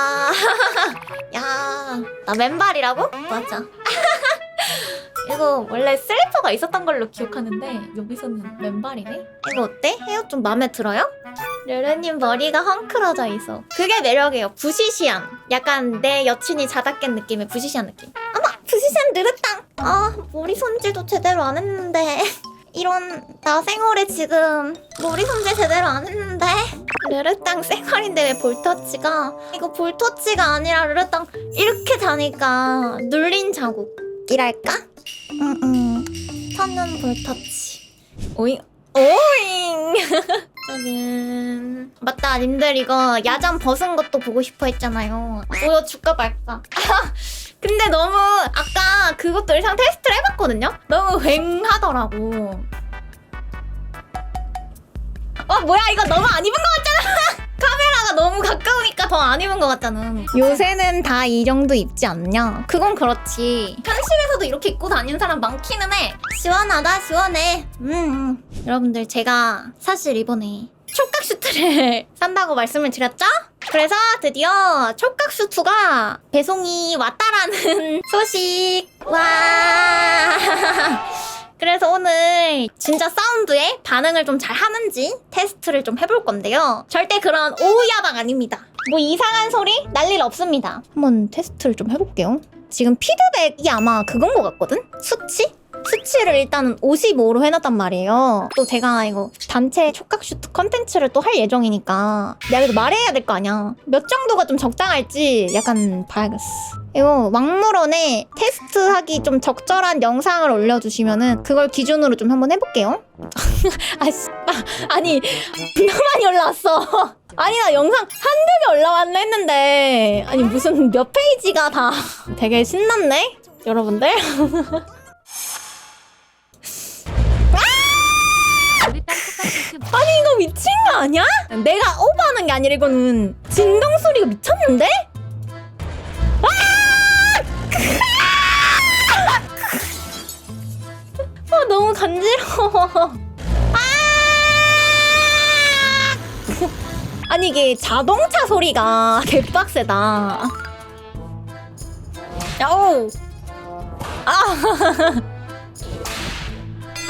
야, 야, 나 맨발이라고? 맞아. 이거 원래 슬리퍼가 있었던 걸로 기억하는데 여기서는 맨발이네. 이거 어때? 헤어 좀 마음에 들어요? 르르님 머리가 헝클어져 있어. 그게 매력이에요. 부시시함. 약간 내 여친이 자다 깬 느낌의 부시시한 느낌. 어머, 부시시한 느르땅. 아, 머리 손질도 제대로 안 했는데. 이런 나 생얼에 지금 머리 손질 제대로 안 했는데 르르땅 생얼인데 왜 볼터치가? 이거 볼터치가 아니라 르르땅 이렇게 자니까 눌린 자국이랄까? 응응. 천연 볼터치. 오잉. 오잉! 짜잔. 맞다 님들 이거 야장 벗은 것도 보고 싶어 했잖아요. 보여줄까 말까? 근데 너무 아까 그것도 일상 테스트를 해봤거든요? 너무 휑하더라고 어 뭐야 이거 너무 안 입은 것 같잖아. 카메라가 너무 가까우니까 더 안 입은 것 같잖아. 요새는 다 이 정도 입지 않냐? 그건 그렇지. 현실에서도 이렇게 입고 다니는 사람 많기는 해. 시원하다 시원해. 음, 음. 여러분들 제가 사실 이번에 촉각 슈트를 산다고 말씀을 드렸죠? 그래서 드디어 촉각 슈트가 배송이 왔다라는 소식. 와 그래서 오늘 진짜 사운드에 반응을 좀 잘 하는지 테스트를 좀 해볼 건데요. 절대 그런 오야방 아닙니다. 뭐 이상한 소리 날일 없습니다. 한번 테스트를 좀 해볼게요. 지금 피드백이 아마 그건 것 같거든? 수치? 수치를 일단은 55로 해놨단 말이에요. 또 제가 이거 단체 촉각 슈트 컨텐츠를 또 할 예정이니까 내가 그래도 말해야 될 거 아니야. 몇 정도가 좀 적당할지 약간 봐야겠어. 이거 왕물원에 테스트하기 좀 적절한 영상을 올려주시면은 그걸 기준으로 좀 한번 해볼게요. 아 씨, 아, 아니 너무 많이 올라왔어. 아니 나 영상 한두 개 올라왔나 했는데 아니 무슨 몇 페이지가 다 되게 신났네 여러분들. 아니야? 내가 오버하는 게 아니라 이거는 진동 소리가 미쳤는데? 아 너무 간지러워. 아! 아니 이게 자동차 소리가 개빡세다. 야오. 아.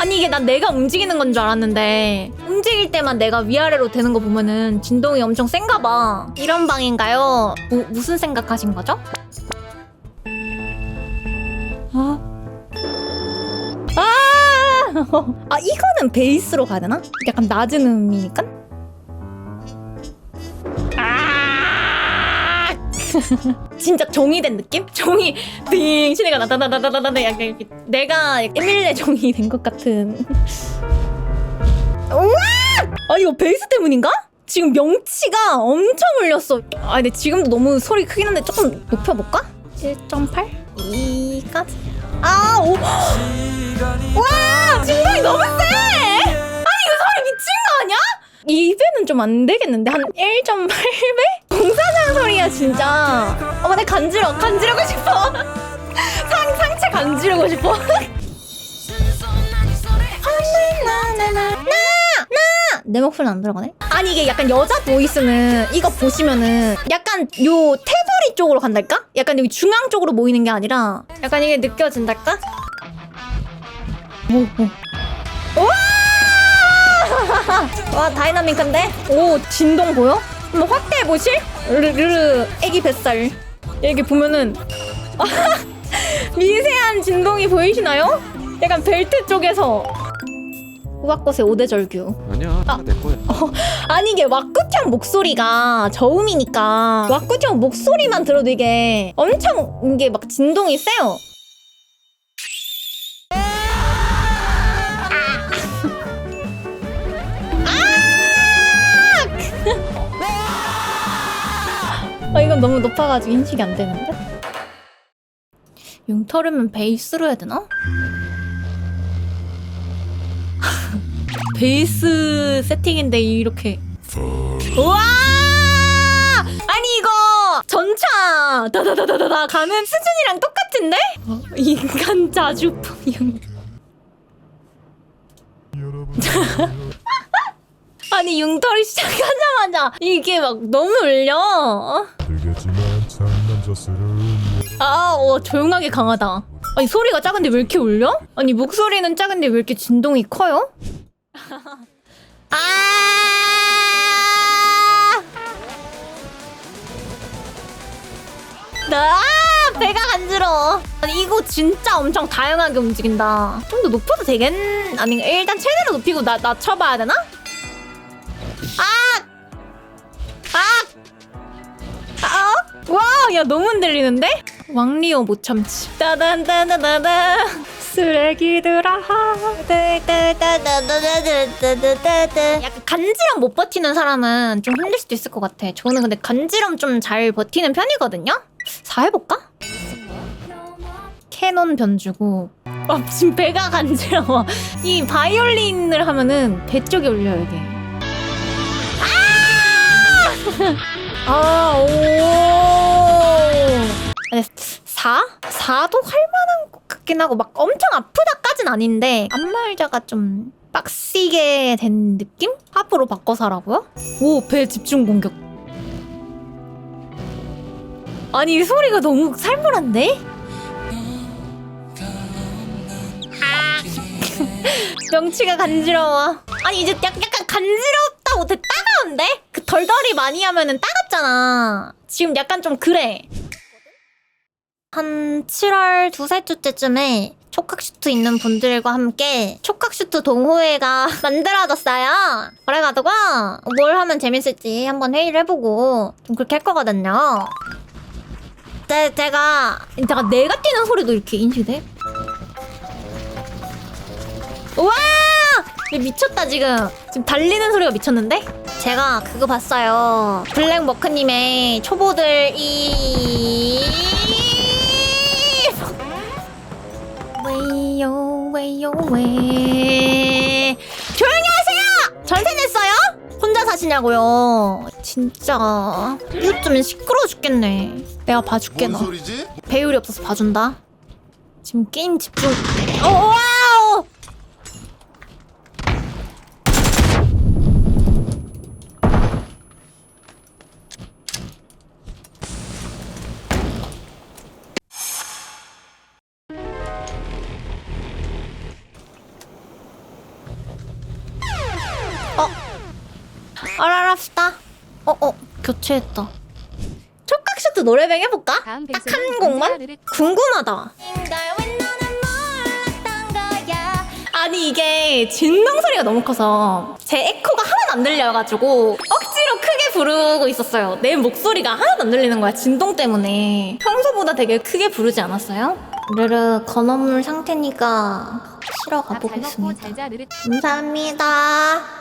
아니 이게 난 내가 움직이는 건 줄 알았는데 움직일 때만 내가 위아래로 되는 거 보면은 진동이 엄청 센가 봐. 이런 방인가요? 무, 무슨 생각하신 거죠? 아. 아! 아 이거는 베이스로 가야 되나? 약간 낮은 음이니까? 진짜 종이 된 느낌? 종이 빙 시내가 나다다다다다다 약간 이렇게 내가 에밀레 종이 된 것 같은 우와! 아 이거 베이스 때문인가? 지금 명치가 엄청 울렸어 아 근데 지금도 너무 소리 크긴 한데 조금 높여볼까? 1.8? 2까지 아 오! 와! 진동이 너무 세! 아니 이거 소리 미친 거 아니야? 2배는 좀 안 되겠는데? 한 1.8배? 공사 간지러 간지르고 싶어 상, 상체 간지르고 싶어 나나나 내 목소리는 안 들어가네? 아니 이게 약간 여자 보이스는 이거 보시면은 약간 요 테두리 쪽으로 간달까? 약간 여기 중앙 쪽으로 모이는 게 아니라 약간 이게 느껴진달까? 오, 오. 와! 와 다이나믹한데? 오 진동 보여? 한번 확대해 보실? 르르 애기 뱃살 여기 보면은 미세한 진동이 보이시나요? 약간 벨트 쪽에서 우악꽃의 오대절규 아니야 아. 다내 거야 아니 이게 왁구형 목소리가 저음이니까 왁구형 목소리만 들어도 이게 엄청 이게 막 진동이 세요. 이건 너무 높아가지고 인식이 안 되는데? 융털으면 베이스로 해야 되나? 베이스 세팅인데 이렇게 우와! 아니 이거 전차 다다다다다다 가는 수준이랑 똑같은데? 어, 인간 자주포용 아니 융털이 시작하자마자 이게 막 너무 울려. 어? 들겠지만 참 남자스러운 아, 어, 조용하게 강하다. 아니 소리가 작은데 왜 이렇게 울려? 아니 목소리는 작은데 왜 이렇게 진동이 커요? 아! 나 아, 배가 간지러워. 아니 이거 진짜 엄청 다양하게 움직인다. 좀 더 높여도 되겠? 아니 일단 최대로 높이고 나 낮춰봐야 되나? 와, 야 너무 흔들리는데? 왕리오 못 참지. 따단따다다다 쓰레기들아. 약간 간지럼 못 버티는 사람은 좀 힘들 수도 있을 것 같아. 저는 근데 간지럼 좀 잘 버티는 편이거든요. 자 해볼까? 캐논 변주고. 아 지금 배가 간지러워. 이 바이올린을 하면은 배 쪽에 울려 이게. 아, 오. 아니, 4? 4도 할 만한 것 같긴 하고, 막 엄청 아프다까진 아닌데, 안말자가 좀 빡시게 된 느낌? 합으로 바꿔서 하라고요? 오, 배 집중 공격. 아니, 이 소리가 너무 살벌한데? 아. 명치가 간지러워. 아니, 이제 약, 약간 간지럽 덜덜이 많이 하면은 따갑잖아. 지금 약간 좀 그래. 한 7월 두살 주째쯤에 촉각슈트 있는 분들과 함께 촉각슈트 동호회가 만들어졌어요. 그래가지고 뭘 하면 재밌을지 한번 회의를 해보고 좀 그렇게 할 거거든요. 제, 제가 제가 내가 뛰는 소리도 이렇게 인식돼? 우 미쳤다 지금. 지금 달리는 소리가 미쳤는데? 제가 그거 봤어요. 블랙워크님의 초보들 이 왜요 왜요 왜? 조용히 하세요! 전세 냈어요? 혼자 사시냐고요? 진짜. 이웃주면 시끄러워 죽겠네. 내가 봐줄게 뭔 너. 소리지? 배율이 없어서 봐준다. 지금 게임 집중. 어, 와 알아랍시다 어 어 교체했다 촉각슈트 노래방 해볼까? 다음 딱 뱅스는 한 곡만? 궁금하다. 아니 이게 진동 소리가 너무 커서 제 에코가 하나도 안 들려가지고 억지로 크게 부르고 있었어요. 내 목소리가 하나도 안 들리는 거야 진동 때문에. 평소보다 되게 크게 부르지 않았어요? 르르 건어물 상태니까 실어 밥 잘 먹고 가보겠습니다. 잘자 감사합니다.